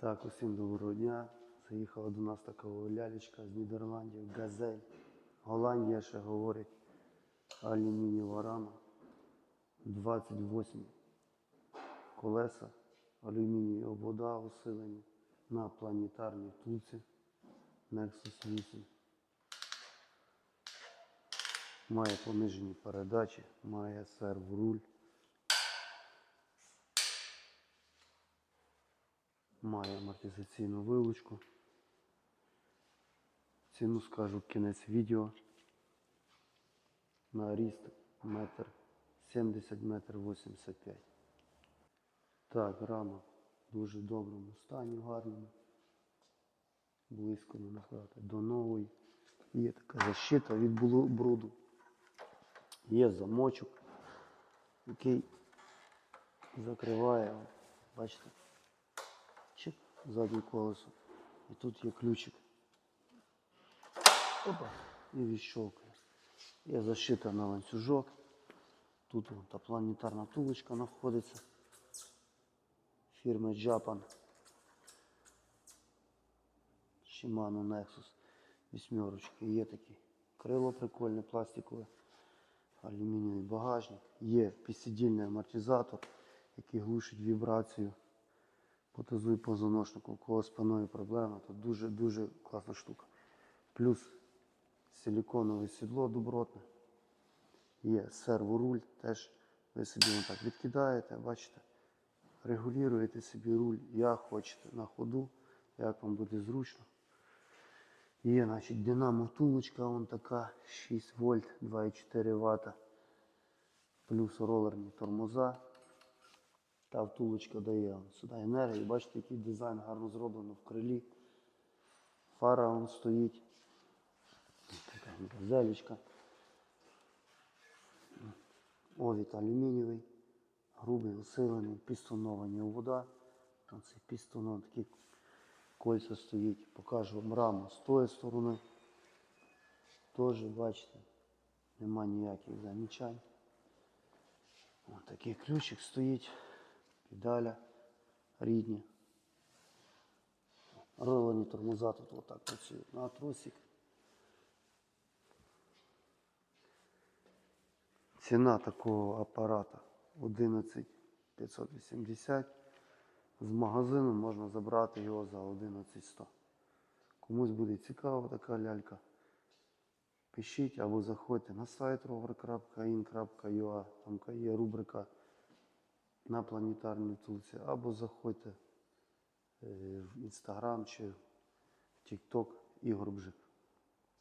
Так, усім доброго дня. Заїхала до нас така лялечка з Нідерландів, газель. Голландія ще говорить. Алюмінієва рама. 28 колеса, алюмінієва вода усилені на планетарній втулці Nexus 8. Має понижені передачі, має серворуль. Має амортизаційну вилучку. Ціну скажу кінець відео. На ріст метр 70 метр 85. Так, рама в дуже доброму стані, гарному. Близько не сказати, до нової. Є така защита від бруду. Є замочок, який закриває, бачите, заднє колесо. І тут є ключик. Опа, і відщолкує. Є защита на ланцюжок. Тут та планетарна втулочка знаходиться. Фірми Japan. Shimano Nexus. Вісьмерочки. Є такі. Крило прикольне, пластикове. Алюмінієвий багажник. Є підсидільний амортизатор, який глушить вібрацію по тазу і позвоночнику. У кого з проблема, то дуже-дуже класна штука. Плюс силіконове сідло добротне. Є серворуль, теж ви собі так відкидаєте, бачите, регулюєте собі руль, як хочете на ходу, як вам буде зручно. Є, значить, динамо втулочка, вон така 6 вольт, 2,4 Вт. Плюс ролерні тормоза. Та втулочка дає сюди енергію. Бачите, який дизайн гарно зроблено в крилі. Фара стоїть. Така газелечка. Овід алюмінієвий, грубий, усилений, пістоновані вода. Там цей пістон, такі кольця стоїть. Покажу вам раму з тої сторони. Теж, бачите, нема ніяких замічань. Ось такий ключик стоїть, педаля рідні. Ролені тормоза тут отак працюють на тросик. Ціна такого апарата 11 580. З магазину можна забрати його за 11 100. Комусь буде цікава така лялька. Пишіть або заходьте на сайт rover.in.ua, там є рубрика на планетарній втулці, або заходьте е, в інстаграм чи в Тікток Ігор Бжик.